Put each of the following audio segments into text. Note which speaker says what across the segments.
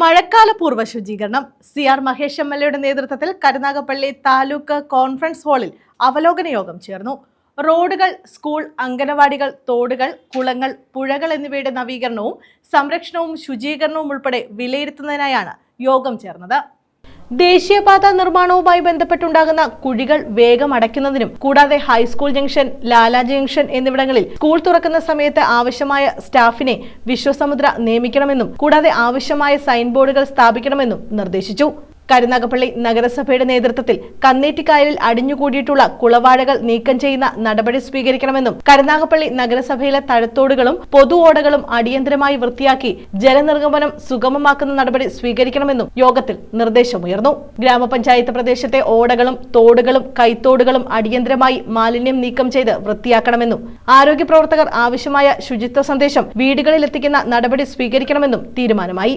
Speaker 1: മഴക്കാല പൂർവ ശുചീകരണം. C R Mahesh M L എയുടെ നേതൃത്വത്തിൽ കരുനാഗപ്പള്ളി താലൂക്ക് കോൺഫറൻസ് ഹാളിൽ അവലോകന യോഗം ചേർന്നു. റോഡുകൾ സ്കൂൾ അംഗനവാടികൾ തോടുകൾ കുളങ്ങൾ പുഴകൾ എന്നിവയുടെ നവീകരണവും സംരക്ഷണവും ശുചീകരണവും ഉൾപ്പെടെ വിലയിരുത്തുന്നതിനായാണ് യോഗം ചേർന്നത്. ദേശീയപാത നിർമ്മാണവുമായി ബന്ധപ്പെട്ടുണ്ടാകുന്ന കുഴികൾ വേഗം അടയ്ക്കുന്നതിനും കൂടാതെ high school junction Lala junction എന്നിവിടങ്ങളിൽ സ്കൂൾ തുറക്കുന്ന സമയത്ത് ആവശ്യമായ സ്റ്റാഫിനെ വിശ്വസമുദ്ര നിയമിക്കണമെന്നും കൂടാതെ ആവശ്യമായ സൈൻ ബോർഡുകൾ സ്ഥാപിക്കണമെന്നും നിർദ്ദേശിച്ചു. കരുനാഗപ്പള്ളി നഗരസഭയുടെ നേതൃത്വത്തിൽ കന്നേറ്റിക്കായലിൽ അടിഞ്ഞുകൂടിയിട്ടുള്ള കുളവാഴകൾ നീക്കം ചെയ്യുന്ന നടപടി സ്വീകരിക്കണമെന്നും കരുനാഗപ്പള്ളി നഗരസഭയിലെ തഴത്തോടുകളും പൊതു ഓടകളും അടിയന്തരമായി വൃത്തിയാക്കി ജലനിർഗമനം സുഗമമാക്കുന്ന നടപടി സ്വീകരിക്കണമെന്നും യോഗത്തിൽ നിർദ്ദേശമുയർന്നു. ഗ്രാമപഞ്ചായത്ത് പ്രദേശത്തെ ഓടകളും തോടുകളും കൈത്തോടുകളും അടിയന്തരമായി മാലിന്യം നീക്കം ചെയ്ത് വൃത്തിയാക്കണമെന്നും ആരോഗ്യ പ്രവർത്തകർ ആവശ്യമായ ശുചിത്വ സന്ദേശം വീടുകളിലെത്തിക്കുന്ന നടപടി സ്വീകരിക്കണമെന്നും തീരുമാനമായി.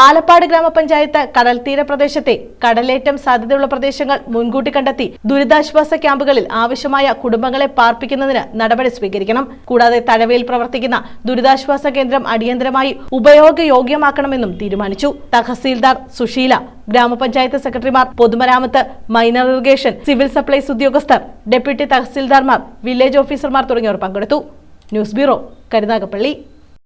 Speaker 2: ആലപ്പാട്
Speaker 1: ഗ്രാമപഞ്ചായത്ത് കടൽ തീരപ്രദേശത്തെ കടലേറ്റം സാധ്യതയുള്ള പ്രദേശങ്ങൾ മുൻകൂട്ടി കണ്ടെത്തി ദുരിതാശ്വാസ ക്യാമ്പുകളിൽ ആവശ്യമായ കുടുംബങ്ങളെ പാർപ്പിക്കുന്നതിന് നടപടി സ്വീകരിക്കണം. കൂടാതെ തഴവയിൽ പ്രവർത്തിക്കുന്ന ദുരിതാശ്വാസ കേന്ദ്രം അടിയന്തരമായി ഉപയോഗയോഗ്യമാക്കണമെന്നും തീരുമാനിച്ചു. തഹസീൽദാർ സുശീല ഗ്രാമപഞ്ചായത്ത് സെക്രട്ടറിമാർ പൊതുമരാമത്ത് മൈനർ ഇറിഗേഷൻ സിവിൽ സപ്ലൈസ് ഉദ്യോഗസ്ഥർ ഡെപ്യൂട്ടി തഹസീൽദാർമാർ വില്ലേജ് ഓഫീസർമാർ തുടങ്ങിയവർ പങ്കെടുത്തു. News bureau Karunagappally.